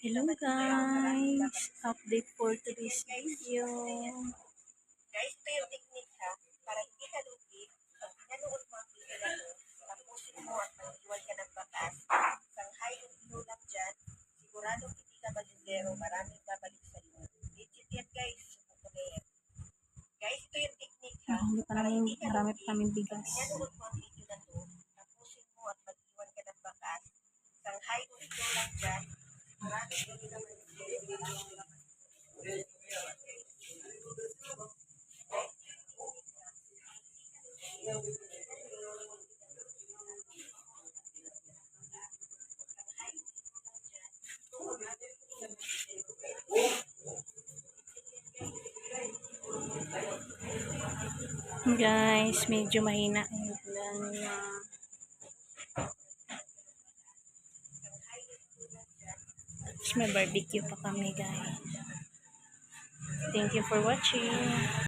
Hello guys! Update for today's video. Guys, ito yung technique ha. Para hindi ka lugi, pag nanood mo ang video na to, tapusin mo at mag-iwan ka ng bakas. Sanghay yung inulam dyan, sigurado hindi ka malindero, maraming babalik sa iyo. Legit yan guys, subukan na yan. Guys, ito yung technique ha. Marami pa namin, marami pa namin bigas. pag nanood mo ang video na to, tapusin mo at mag-iwan ka ng bakas. Sanghay yung inulam dyan, Guys, medyo mahina yung ulan niya. May barbecue pa kami guys. Thank you for watching.